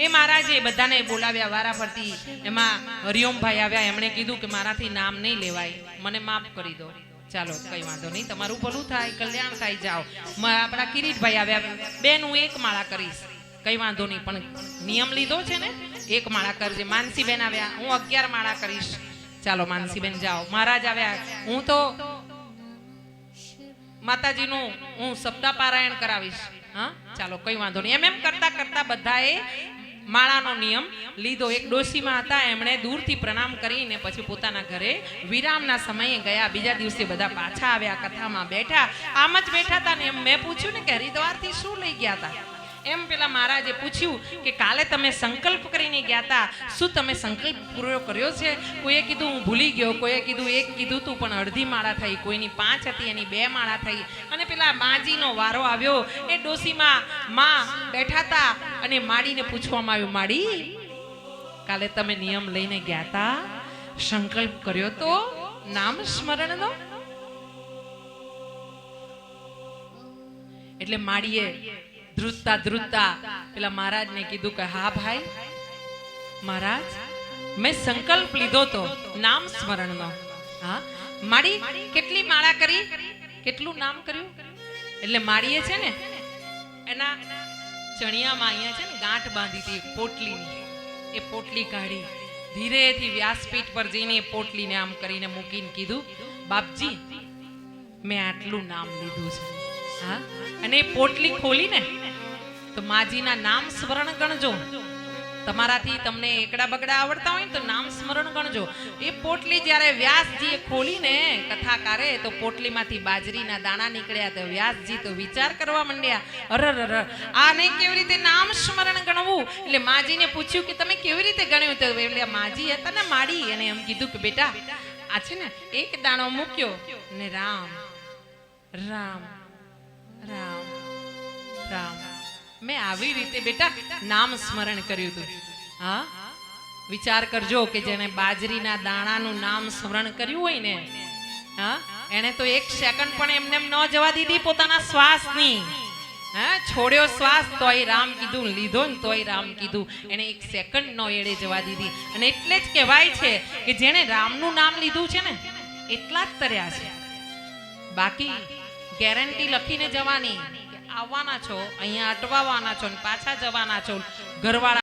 એ મહારાજે બધાને બોલાવ્યા વારા ફરતી એમાં હરિઓમભાઈ આવ્યા, એમણે કીધું કે મારાથી નામ નહીં લેવાય. મને માફ કરી દો. ચાલો, કઈ વાંધો નહીં. તમારું ભલું થાય, કલ્યાણ થાય, જાઓ. આપણા કિરીટભાઈ આવ્યા. બેન, હું એક માળા કરીશ. કઈ વાંધો નહીં, પણ નિયમ લીધો છે ને? એક માળા કરજે. માનસીબેન આવ્યા. હું અગિયાર માળા કરીશ. ચાલો, માનસીબેન જાઓ. મહારાજ આવ્યા. હું તો માતાજીનું, હું સપ્તાહ પારાયણ કરાવીશ. હા? ચાલો, કઈ વાંધો નહીં. એમ એમ કરતા કરતા બધાએ માળાનો નિયમ લીધો. એક ડોશીમાં હતા, એમણે દૂરથી પ્રણામ કરીને પછી પોતાના ઘરે વિરામના સમયે ગયા. બીજા દિવસે બધા પાછા આવ્યા, કથામાં બેઠા. આમ જ બેઠા હતા ને એમ મેં પૂછ્યું ને કે હરિદ્વારથી શું લઈ ગયા હતા? એમ પેલા મહારાજે પૂછ્યું કે કાલે તમે સંકલ્પ કરીને ગયા હતા શું તમે સંકલ્પ પૂરો કર્યો છે? કોઈએ કીધું, હું ભૂલી ગયો. કોઈએ કીધું, એક કીધું તું, પણ અડધી માળા થઈ. કોઈની પાંચ હતી, એની બે માળા થઈ. અને પેલા માજીનો વારો આવ્યો. એ ડોસીમાં માં બેઠા હતા અને માડીને પૂછવામાં આવ્યું, માડી, કાલે તમે નિયમ લઈને ગયા હતા સંકલ્પ કર્યો તો નામ સ્મરણનો? એટલે માડીએ ધ્રુજતા ધ્રુજતા. પેલા મહારાજને કીધું કે, હા ભાઈ, મહારાજ, મેં સંકલ્પ લીધો તો નામ સ્મરણનો હા? માડી કેટલી માળા કરી? કેટલું નામ કર્યું? એટલે માળીએ છે ને, એના ચણિયામાં અહીંયા છે ને ગાંઠ બાંધી હતી પોટલીની. એ પોટલી કાઢી, ધીરેથી વ્યાસપીઠ પર જઈને એ પોટલીને આમ કરીને મૂકીને કીધું, બાપજી, મેં આટલું નામ લીધું છે. હા? અને પોટલી ખોલીને તો માજીના નામ સ્મરણ ગણજો. તમારાથી તમને એકડા બગડા આવડતા હોય ને તો નામ સ્મરણ ગણજો. એ પોટલી જ્યારે વ્યાસજીએ ખોલીને કથાકારે, તો પોટલીમાંથી બાજરીના દાણા નીકળ્યા, તો વ્યાસજી તો વિચાર કરવા માંડ્યા, અરર આને કેવી રીતે નામ સ્મરણ ગણવું? એટલે માજીને પૂછ્યું કે, તમે કેવી રીતે ગણ્યું? તો એટલે માજી હતા ને માડી અને એમ કીધું કે, બેટા, આ છે ને, એક દાણો મૂક્યો. ને રામ રામ રામ રામ. મેં આવી રીતે બેટા નામ સ્મરણ કર્યું હતું. હા? વિચાર કરજો કે જેને બાજરીના દાણાનું નામ સ્મરણ કર્યું હોય ને, હા એને તો એક સેકન્ડ પણ એમને ન જવા દીધી પોતાના શ્વાસની. હા, છોડ્યો શ્વાસ તોય રામ કીધું, લીધો ને તોય રામ કીધું. એને એક સેકન્ડ નો એડે જવા દીધી. અને એટલે જ કહેવાય છે કે જેણે રામનું નામ લીધું છે ને, એટલા જ તર્યા છે. બાકી ગેરંટી લખીને જવાની આવવાના છો અહીંયા અટવાવાના છો ને પાછા જવાના છો. ઘરવાળા